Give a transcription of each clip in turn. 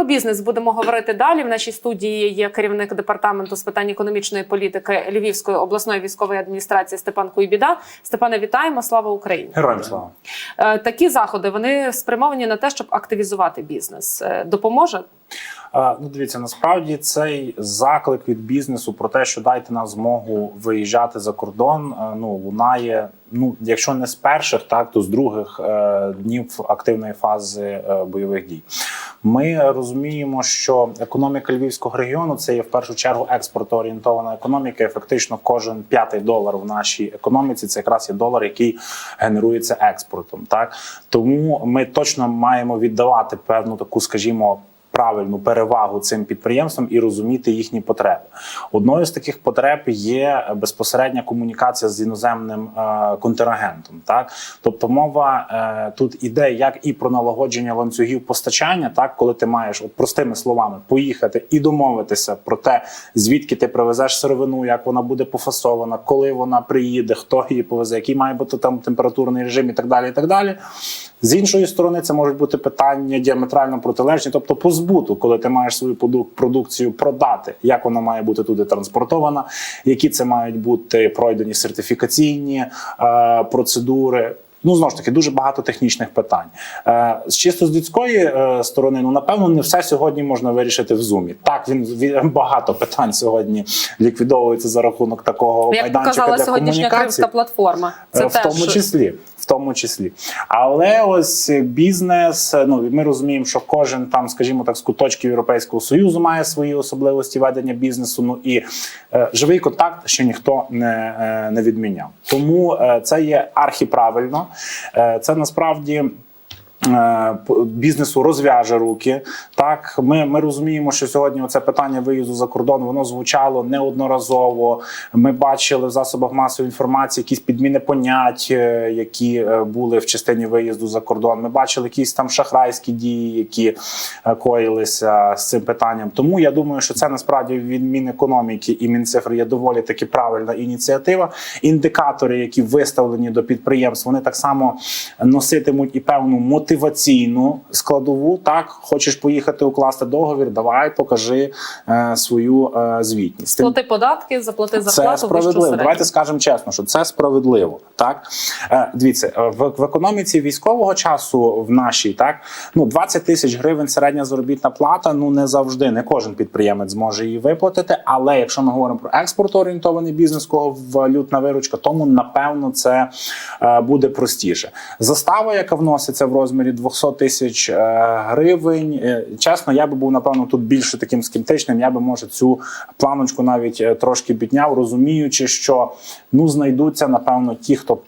Про бізнес будемо говорити далі. В нашій студії є керівник департаменту з питань економічної політики Львівської обласної військової адміністрації Степан Куйбіда. Степане, вітаємо! Слава Україні! Героям слава. Е, Такі заходи вони спрямовані на те, щоб активізувати бізнес. Е, Допоможе Ну, дивіться, насправді цей заклик від бізнесу про те, що дайте нам змогу виїжджати за кордон. е, Ну лунає. Ну, якщо не з перших, так то з других е, днів активної фази е, бойових дій. Ми розуміємо, що економіка львівського регіону це є в першу чергу експортоорієнтована економіка. І фактично, кожен п'ятий долар в нашій економіці це якраз є долар, який генерується експортом. Так тому ми точно маємо віддавати певну таку, скажімо. Правильну перевагу цим підприємствам і розуміти їхні потреби. Одною з таких потреб є безпосередня комунікація з іноземним е, контрагентом. Так, тобто мова е, тут іде як і про налагодження ланцюгів постачання, так коли ти маєш от простими словами поїхати і домовитися про те, звідки ти привезеш сировину, як вона буде пофасована, коли вона приїде, хто її повезе, який має бути там температурний режим, і так далі. І так далі. З іншої сторони, це можуть бути питання діаметрально протилежні, тобто по збуту, коли ти маєш свою продукцію продати, як вона має бути туди транспортована, які це мають бути пройдені сертифікаційні е, процедури. Ну, знову ж таки, дуже багато технічних питань. Е, чисто з людської е, сторони, ну напевно, не все сьогодні можна вирішити в зумі. Так, він, він багато питань сьогодні ліквідовується за рахунок такого як майданчика показала для сьогоднішня кримська платформа. Це Е, в теж тому числі. Тому числі, але ось бізнес. Ну ми розуміємо, що кожен там, скажімо так, з куточків Європейського союзу має свої особливості ведення бізнесу. Ну і е, живий контакт ще ніхто не, е, не відміняв. Тому е, це є архіправильно. Е, це насправді. Е, Бізнесу розв'яже руки. Так, ми, ми розуміємо, що сьогодні це питання виїзду за кордон воно звучало неодноразово. Ми бачили в засобах масової інформації якісь підміни понять, е, які е, були в частині виїзду за кордон. Ми бачили якісь там шахрайські дії, які коїлися з цим питанням. Тому я думаю, що це насправді від Мінекономіки і Мінцифри є доволі таки правильна ініціатива. Індикатори, які виставлені до підприємств, вони так само носитимуть і певну мотиваційну складову. Так, хочеш поїхати укласти договір, давай покажи е, свою е, звітність. Тим Сплати податки, заплати це зарплату. вищу справедливо. Давайте скажемо чесно, що це справедливо. Так Е, дивіться, е, в, в економіці військового часу в нашій так ну 20 тисяч гривень середня заробітна плата. Ну не завжди, не кожен підприємець зможе її виплатити. Але якщо ми говоримо про експортоорієнтований бізнес, кого валютна виручка, тому напевно це е, буде простіше. Застава, яка вноситься в розмірі 200 тисяч е, гривень. е, Чесно, я би був напевно тут більше таким скептичним. Я би може цю планочку навіть е, трошки підняв, розуміючи, що ну знайдуться напевно ті, хто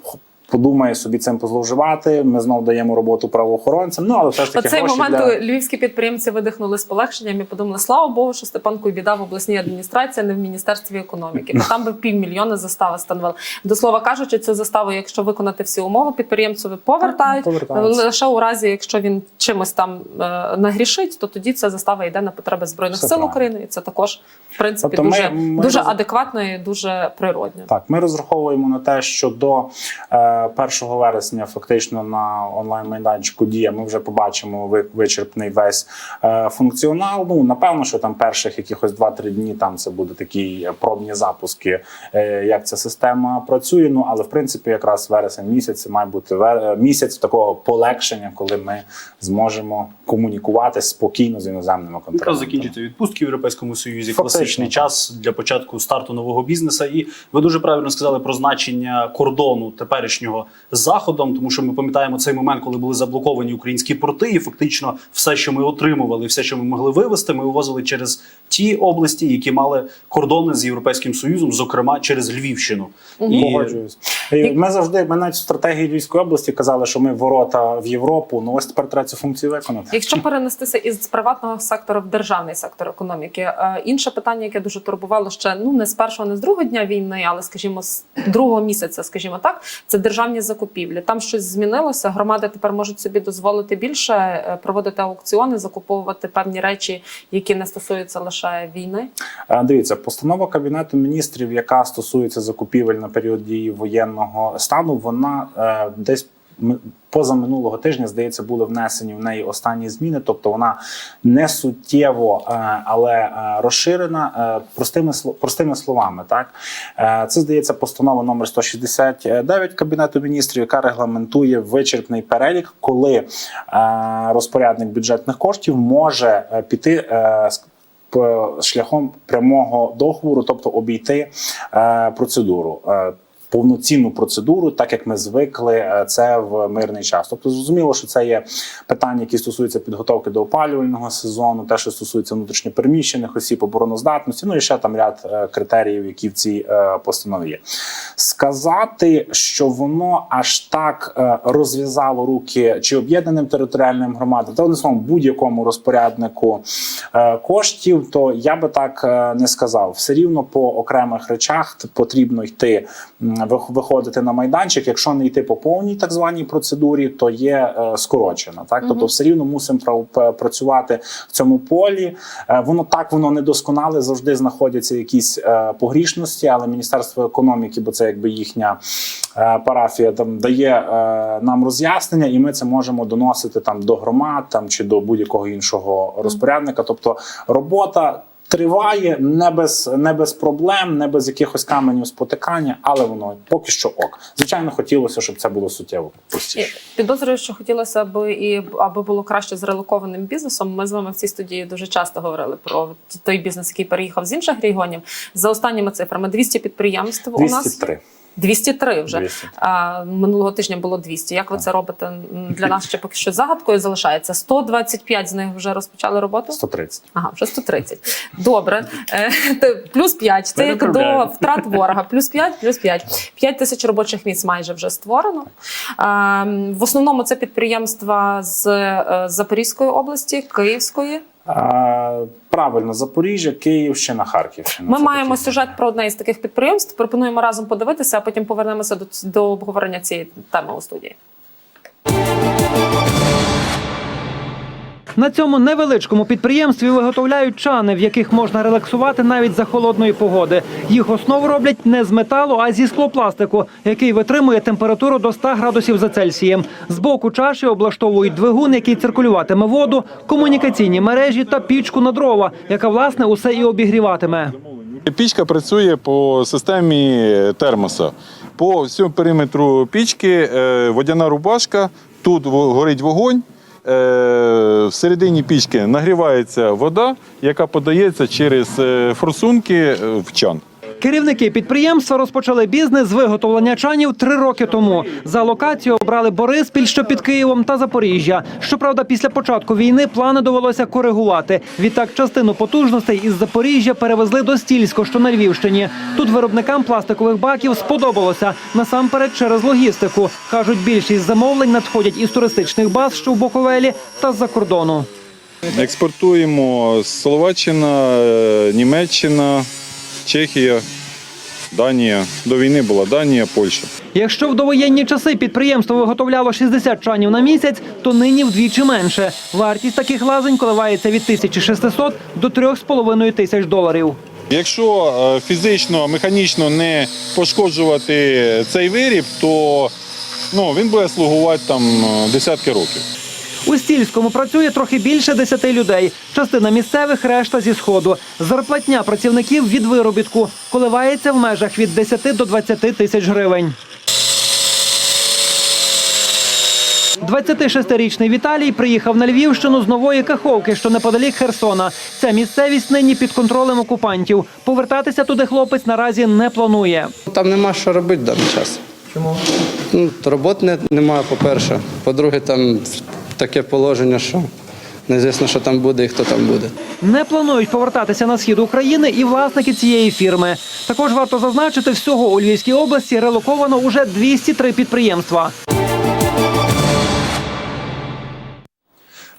подумає собі цим позловживати. Ми знову даємо роботу правоохоронцям. Ну але все ж таки Оцей гроші момент для... львівські підприємці видихнули з полегшенням і подумали, слава Богу, що Степан Куйбіда в обласній адміністрації, а не в міністерстві економіки. Бо там би півмільйона застави становили. До слова кажучи, цю заставу, якщо виконати всі умови, підприємцеві повертають. Лише у разі, якщо він чимось там е, нагрішить, то тоді ця застава йде на потреби збройних Все сил правильно. України, і це також в принципі Тобто дуже, ми дуже роз- адекватно і дуже природньо. Так, ми розраховуємо на те, що до е, 1 вересня фактично на онлайн майданчику дія ми вже побачимо ви- вичерпний весь е, функціонал. Ну напевно, що там перших якихось 2-3 дні там це буде такі пробні запуски, е, як ця система працює. Ну але в принципі, якраз вересень місяць має бути ве- місяць такого полегшення, коли ми зможемо комунікувати спокійно з іноземними Якраз контрактами. закінчується відпустки в Європейському Союзі. Фактично, Класичний час для початку старту нового бізнесу. І ви дуже правильно сказали про значення кордону теперішнього з заходом, тому що ми пам'ятаємо цей момент, коли були заблоковані українські порти, і фактично все, що ми отримували, все, що ми могли вивезти, ми вивозили через ті області, які мали кордони з європейським союзом, зокрема через Львівщину. І Погоджуюсь. Ми завжди ми навіть в стратегії Львівської області казали, що ми ворота в Європу. Ну ось тепер треба цю функцію виконати. Якщо перенестися із приватного сектора в державний сектор економіки, е, інше питання, яке дуже турбувало ще ну не з першого, не з другого дня війни, але скажімо, з другого місяця, скажімо так, це державні закупівлі. Там щось змінилося. Громади тепер можуть собі дозволити більше е, проводити аукціони, закуповувати певні речі, які не стосуються лише війни. Дивіться, постанова кабінету міністрів, яка стосується закупівель на період дії воєнного стану, вона е, десь. Ми- позаминулого тижня, здається, були внесені в неї останні зміни. Тобто вона не суттєво, е, але е, розширена е, простими простими словами. Так це здається постанова номер 169 кабінету міністрів, яка регламентує вичерпний перелік, коли розпорядник бюджетних коштів може піти. з- шляхом прямого договору, тобто обійти процедуру. Повноцінну процедуру, так як ми звикли е, це в мирний час. Тобто, зрозуміло, що це є питання, які стосуються підготовки до опалювального сезону, те, що стосується внутрішньопереміщених осіб, обороноздатності, ну і ще там ряд е, критеріїв, які в цій е, постанові є. Сказати, що воно аж так розв'язало руки чи об'єднаним територіальним громадам, та словом будь-якому розпоряднику коштів, то я би так не сказав. Все рівно по окремих речах потрібно йти виходити на майданчик. Якщо не йти по повній так званій процедурі, то є е, скорочена. Так, тобто, все рівно мусимо пра- працювати в цьому полі. Е, Воно так воно недосконале, завжди знаходяться якісь е, погрішності, але Міністерство економіки, бо це якби їхня е, парафія, там дає е, нам роз'яснення, і ми це можемо доносити там до громад там чи до будь-якого іншого розпорядника. Тобто робота. Триває не без не без проблем, не без якихось каменів спотикання, але воно поки що ок. Звичайно, хотілося, щоб це було суттєво простіше. Підозрюю, що хотілося б і аби було краще з релокованим бізнесом. Ми з вами в цій студії дуже часто говорили про той бізнес, який переїхав з інших регіонів. За останніми цифрами 200 підприємств у нас 203. 203 вже 200. а, минулого тижня було 200. Як ви це робите? Для нас ще поки що загадкою залишається. 125 з них вже розпочали роботу. 130. Ага, вже 130. Добре. Е, Плюс 5. Це як до втрат ворога. Плюс 5, плюс 5. 5 тисяч робочих місць майже вже створено. В основному це підприємства з е, Запорізької області, Київської. Правильно, Запоріжжя, Київщина, Харківщина. Ми маємо сюжет про одне із таких підприємств. Пропонуємо разом подивитися, а потім повернемося до, до обговорення цієї теми у студії. На цьому невеличкому підприємстві виготовляють чани, в яких можна релаксувати навіть за холодної погоди. Їх основу роблять не з металу, а зі склопластику, який витримує температуру до 100 градусів за Цельсієм. Збоку чаші облаштовують двигун, який циркулюватиме воду, комунікаційні мережі та пічку на дрова, яка власне усе і обігріватиме. Пічка працює по системі термоса. По всьому периметру пічки е, водяна рубашка, тут горить вогонь. Е, середині пічки нагрівається вода, яка подається через е, форсунки е, в чан. Керівники підприємства розпочали бізнес з виготовлення чанів три роки тому. За локацію обрали Бориспіль, що під Києвом, та Запоріжжя. Щоправда, після початку війни плани довелося коригувати. Відтак, частину потужностей із Запоріжжя перевезли до Стільського, що на Львівщині. Тут виробникам пластикових баків сподобалося насамперед через логістику. кажуть, більшість замовлень надходять із туристичних баз, що в Боковелі, та з-за кордону. Експортуємо Словаччина, е, Німеччина, Чехія, Данія. До війни була Данія, Польща. Якщо в довоєнні часи підприємство виготовляло 60 чанів на місяць, то нині вдвічі менше. Вартість таких лазень коливається від 1600 до 3,5 тисяч доларів. Якщо е, фізично, механічно не пошкоджувати цей виріб, то ну, він буде слугувати там е, десятки років. У Стільському працює трохи більше 10 людей. Частина місцевих, решта зі сходу. Зарплатня працівників від виробітку коливається в межах від 10 до 20 тисяч гривень. 26-річний Віталій приїхав на Львівщину з нової Каховки, що неподалік Херсона. Ця місцевість нині під контролем окупантів. Повертатися туди хлопець наразі не планує. Там нема що робити в даний час. Чому? Ну, роботи не, немає, по-перше. По-друге, там таке положення, що незвісно, що там буде і хто там буде. Не планують повертатися на схід України і власники цієї фірми. Також варто зазначити, всього у Львівській області релоковано уже 203 підприємства.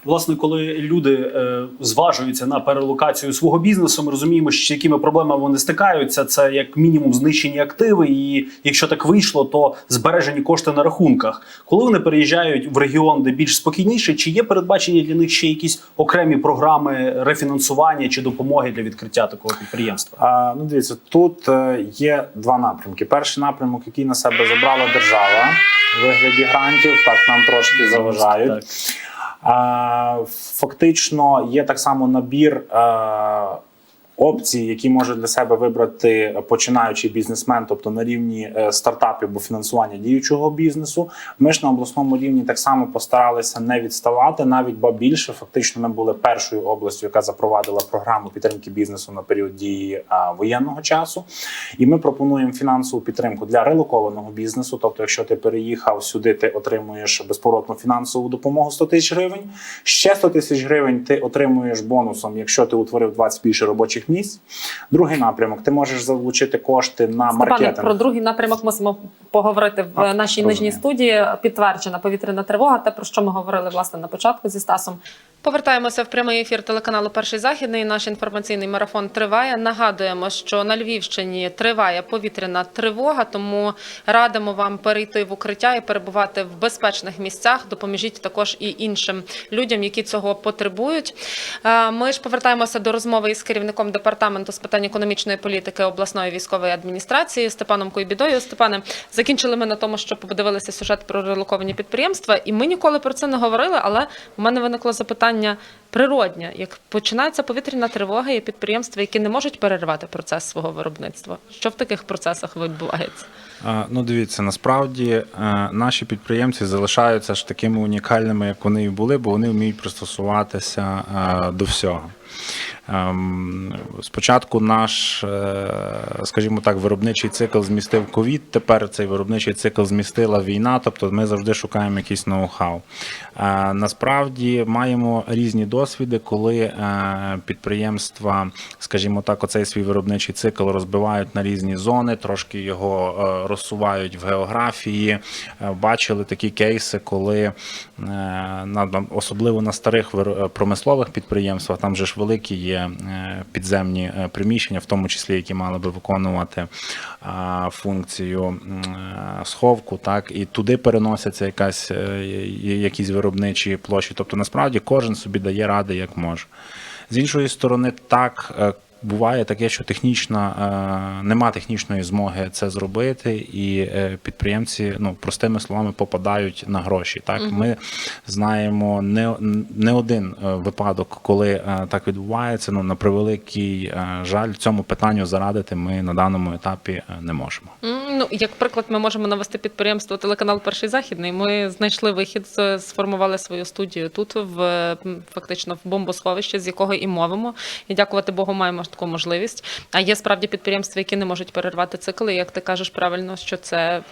Власне, коли люди е, зважуються на перелокацію свого бізнесу, ми розуміємо, з якими проблемами вони стикаються. Це як мінімум знищені активи, і якщо так вийшло, то збережені кошти на рахунках. Коли вони переїжджають в регіон, де більш спокійніше, чи є передбачені для них ще якісь окремі програми рефінансування чи допомоги для відкриття такого підприємства? А, ну, дивіться, тут е, є два напрямки. Перший напрямок, який на себе забрала держава вигляді грантів, так нам трошки заважають. Так. Фактично є так само набір опцій, які може для себе вибрати починаючий бізнесмен, тобто на рівні е, стартапів або фінансування діючого бізнесу. Ми ж на обласному рівні так само постаралися не відставати, навіть ба більше. Фактично, ми були першою областю, яка запровадила програму підтримки бізнесу на період дії воєнного часу. І ми пропонуємо фінансову підтримку для релокованого бізнесу. Тобто, якщо ти переїхав сюди, ти отримуєш безповоротну фінансову допомогу 100 тисяч гривень. Ще 100 тисяч гривень ти отримуєш бонусом, якщо ти утворив 20 більше робочих місць. Другий напрямок ти можеш залучити кошти на Степане, маркетинг. про другий напрямок мусимо поговорити в А, нашій розумію. нижній студії. Підтверджена повітряна тривога, те про що ми говорили власне на початку зі Стасом. Повертаємося в прямий ефір телеканалу Перший західний. Наш інформаційний марафон триває. Нагадуємо, що на Львівщині триває повітряна тривога, тому радимо вам перейти в укриття і перебувати в безпечних місцях. Допоможіть також і іншим людям, які цього потребують. Е, Ми ж повертаємося до розмови із керівником департаменту з питань економічної політики обласної військової адміністрації Степаном Койбідою. Степане, закінчили ми на тому, що подивилися сюжет про релоковані підприємства, і ми ніколи про це не говорили. Але у мене виникло запитання природнє: як починається повітряна тривога, є підприємства, які не можуть перервати процес свого виробництва. Що в таких процесах відбувається? Ну, дивіться, насправді е, наші підприємці залишаються ж такими унікальними, як вони і були, бо вони вміють пристосуватися е, до всього. Ем, Спочатку наш, е, скажімо так, виробничий цикл змістив ковід. Тепер цей виробничий цикл змістила війна. Тобто ми завжди шукаємо якийсь ноу-хау. Е, Насправді маємо різні досвіди, коли е, підприємства, скажімо так, оцей свій виробничий цикл розбивають на різні зони, трошки його розсувають в географії. Бачили такі кейси, коли особливо на старих промислових підприємствах, там же ж великі є е, підземні е, приміщення, в тому числі які мали би виконувати функцію е, сховку, так і туди переносяться якась якісь виробничі площі. Тобто, насправді кожен собі дає ради як може. З іншої сторони, так. Буває таке, що технічно е, нема технічної змоги це зробити, і е, підприємці, ну простими словами, попадають на гроші. Так ми знаємо не, не один е, випадок, коли так відбувається. Ну на превеликий жаль, цьому питанню зарадити ми на даному етапі не можемо. Ну, як приклад, ми можемо навести підприємство телеканал Перший Західний. Ми знайшли вихід, сформували свою студію тут, в фактично в бомбосховищі, з якого і мовимо. І дякувати Богу, маємо таку можливість. А є справді підприємства, які не можуть перервати цикл. І як ти кажеш правильно, що це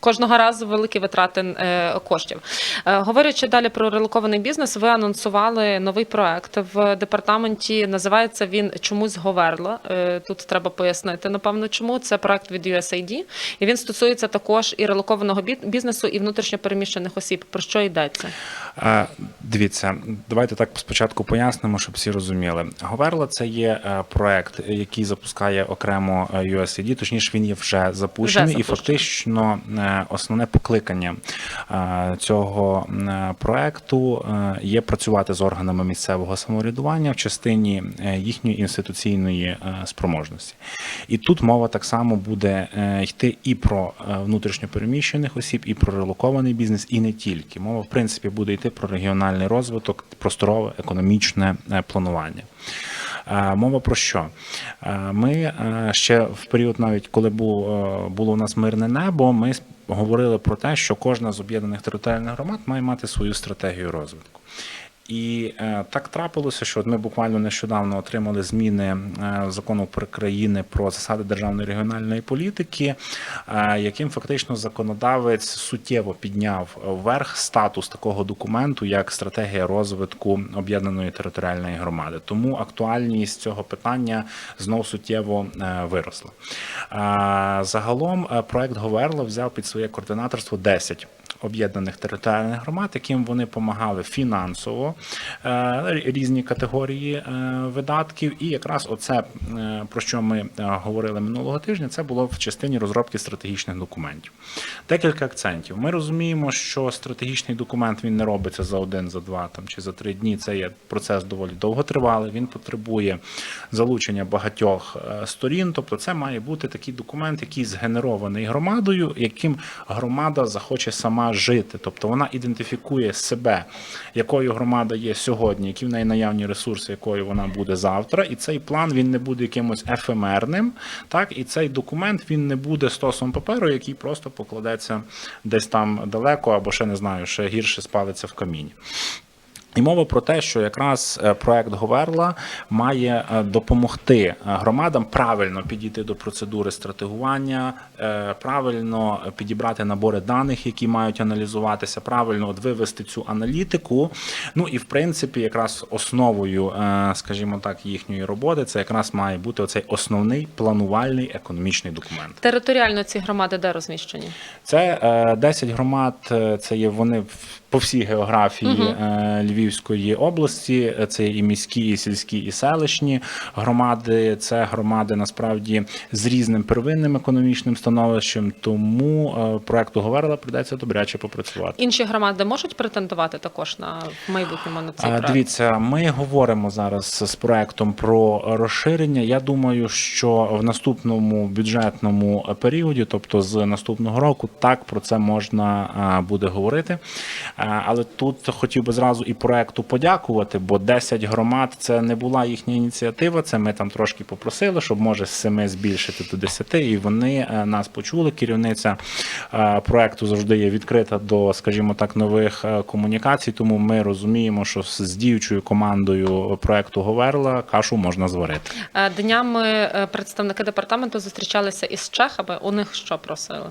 кожного разу великі витрати е, коштів. Е, Говорячи далі про релокований бізнес, ви анонсували новий проект в департаменті. Називається він чомусь Говерла. Е, Тут треба пояснити, напевно, чому це проект від USAID, і він стосується також і релокованого бі- бізнесу, і внутрішньопереміщених осіб. Про що йдеться? Дивіться, давайте так спочатку пояснимо, щоб всі розуміли. Говерла це є проект, який запускає окремо е, USAID, точніше він є вже запущений, Вже і фактично е, основне покликання е, цього проекту є працювати з органами місцевого самоврядування в частині їхньої інституційної спроможності. І тут мова так само буде йти і про внутрішньопереміщених осіб, і про релокований бізнес, і не тільки. Мова, в принципі, буде йти про регіональний розвиток, просторове економічне планування. Е, Мова про що? Е, Ми е, ще в період, навіть коли було у нас мирне небо, ми говорили про те, що кожна з об'єднаних територіальних громад має мати свою стратегію розвитку. І е, так трапилося, що ми буквально нещодавно отримали зміни е, закону про країни про засади державної регіональної політики, е, яким фактично законодавець суттєво підняв вверх статус такого документу, як стратегія розвитку об'єднаної територіальної громади. Тому актуальність цього питання знов суттєво виросла. Загалом проект Говерла взяв під своє координаторство 10 об'єднаних територіальних громад, яким вони допомагали фінансово е, різні категорії е, видатків. І якраз оце е, про що ми говорили минулого тижня, це було в частині розробки стратегічних документів. Декілька акцентів. Ми розуміємо, що стратегічний документ він не робиться за один, за два там чи за три дні. Це є процес доволі довготривалий. Він потребує залучення багатьох сторін. Тобто, це має бути такий документ, який згенерований громадою, яким громада захоче сама жити. Тобто вона ідентифікує себе, якою громада є сьогодні, які в неї наявні ресурси, якою вона буде завтра. І цей план він не буде якимось ефемерним. Так, і цей документ він не буде стосом паперу, який просто покладеться десь там далеко, або ще не знаю, ще гірше спалиться в камінь. І мова про те, що якраз е, проект Говерла має е, допомогти е, громадам правильно підійти до процедури стратегування, правильно підібрати набори даних, які мають аналізуватися, правильно от вивести цю аналітику. Ну і в принципі, якраз основою, скажімо так, їхньої роботи це якраз має бути оцей основний планувальний економічний документ. Територіально ці громади де розміщені? Це е, 10 громад. Це є вони в- по всій географії е, Львівської області. Е, Це і міські, і сільські, і селищні громади. Це громади насправді з різним первинним економічним становищем. Тому е, проекту Говерла прийдеться добряче попрацювати. Інші громади можуть претендувати також на майбутньому на цей проект? Дивіться, ми говоримо зараз з проектом про розширення. Я думаю, що в наступному бюджетному періоді, тобто з наступного року, так про це можна буде говорити. А, Але тут хотів би зразу і проекту подякувати, бо 10 громад це не була їхня ініціатива. Це ми там трошки попросили, щоб може з 7 збільшити до 10, і вони е, нас почули. Керівниця е, проекту завжди є відкрита до, скажімо так, нових е, комунікацій. Тому ми розуміємо, що з діючою командою проекту Говерла кашу можна зварити. Е, Днями е, представники департаменту зустрічалися із чехами. У них що просили?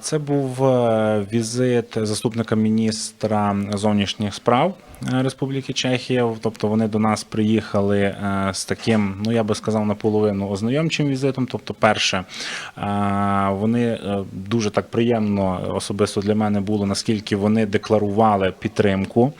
Це був е, візит заступника міністра зовнішніх справ Республіки Чехія. Тобто вони до нас приїхали е, з таким, ну я би сказав, наполовину ознайомчим візитом. Тобто, перше, е, вони е, дуже так приємно особисто для мене було, наскільки вони декларували підтримку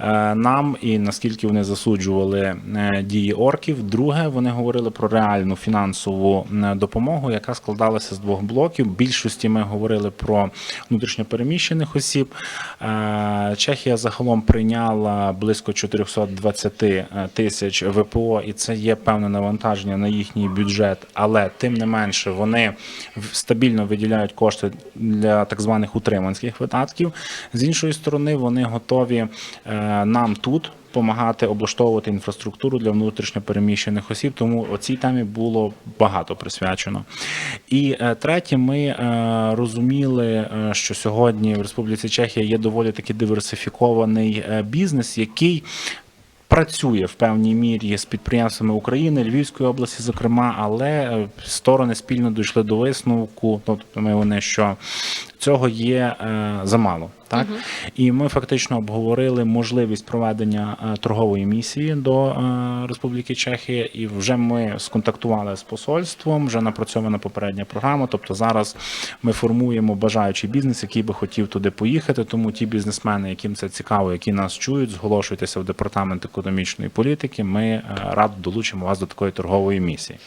е, нам і наскільки вони засуджували е, дії орків. Друге, вони говорили про реальну фінансову е, допомогу, яка складалася з двох блоків. В більшості ми говорили про внутрішньопереміщених осіб. Е, Чехія загалом прийняла близько 420 тисяч ВПО, і це є певне навантаження на їхній бюджет. Але тим не менше вони стабільно виділяють кошти для так званих утриманських видатків. З іншої сторони, вони готові е, нам тут. Допомагати облаштовувати інфраструктуру для внутрішньопереміщених осіб, тому цій темі було багато присвячено. І е, третє, ми е, розуміли, е, що сьогодні в Республіці Чехія є доволі таки диверсифікований бізнес, який працює в певній мірі з підприємствами України, Львівської області, зокрема, але сторони спільно дійшли до висновку, тобто ми вони, що цього є замало. Так і ми фактично обговорили можливість проведення е, торгової місії до е, Республіки Чехія, і вже ми сконтактували з посольством. Вже напрацьована попередня програма. Тобто зараз ми формуємо бажаючий бізнес, який би хотів туди поїхати. Тому ті бізнесмени, яким це цікаво, які нас чують, зголошуйтеся в департамент економічної політики. Ми е, радо долучимо вас до такої торгової місії.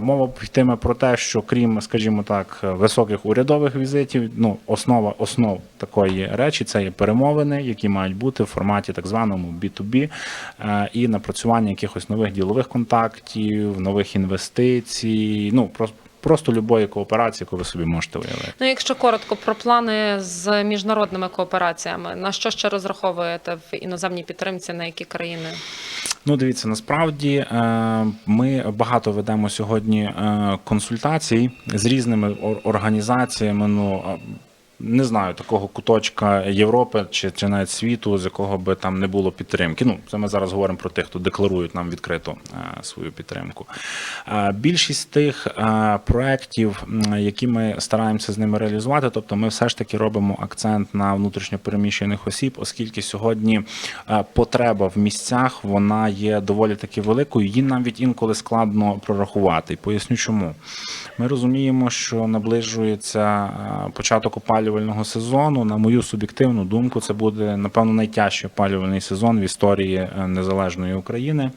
Мова йтиме про те, що крім, скажімо так, високих урядових візитів, ну основа основ такої речі це є перемовини, які мають бути в форматі так званому B2B е, і напрацювання якихось нових ділових контактів, нових інвестицій. Ну просто просто любої кооперації, яку ви собі можете уявити. Ну, якщо коротко про плани з міжнародними коопераціями, на що ще розраховуєте в іноземній підтримці, на які країни? Ну, дивіться, насправді е, ми багато ведемо сьогодні е, консультацій з різними ор- організаціями. Ну не знаю такого куточка Європи чи, чи навіть світу, з якого би там не було підтримки. Ну, це ми зараз говоримо про тих, хто декларують нам відкрито е, свою підтримку. Е, Більшість тих е, проєктів, які ми стараємося з ними реалізувати, тобто ми все ж таки робимо акцент на внутрішньопереміщених осіб, оскільки сьогодні потреба в місцях вона є доволі таки великою. Її навіть інколи складно прорахувати. Поясню чому. Ми розуміємо, що наближується початок опалювального опалювального сезону. На мою суб'єктивну думку, це буде напевно найтяжчий опалювальний сезон в історії е, незалежної України.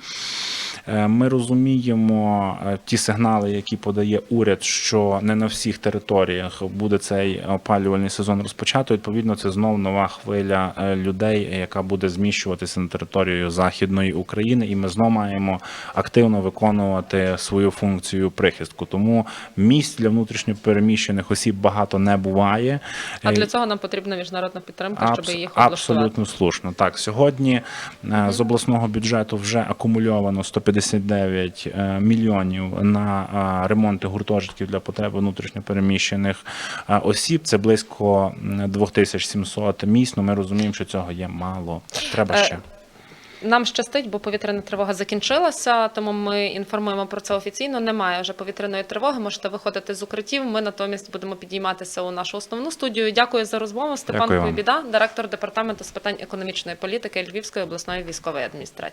Е, ми розуміємо е, ті сигнали, які подає уряд, що не на всіх територіях буде цей опалювальний сезон розпочато. Відповідно, це знов нова хвиля е, людей, яка буде зміщуватися на територію західної України, і ми знов маємо активно виконувати свою функцію прихистку. Тому місць для внутрішньопереміщених осіб багато не буває. А для цього нам потрібна міжнародна підтримка, Абс щоб їх облаштувати. абсолютно слушно. Так сьогодні mm -hmm. з обласного бюджету вже акумульовано 150 79 е, мільйонів на е, ремонти гуртожитків для потреб внутрішньопереміщених е, осіб. Це близько 2700 місць. Ну, Ми розуміємо, що цього є мало. Треба ще. Нам щастить, бо повітряна тривога закінчилася, тому ми інформуємо про це офіційно. Немає вже повітряної тривоги. Можете виходити з укриттів. Ми натомість будемо підійматися у нашу основну студію. Дякую за розмову. Степан Куйбіда, директор департаменту з питань економічної політики Львівської обласної військової адміністрації.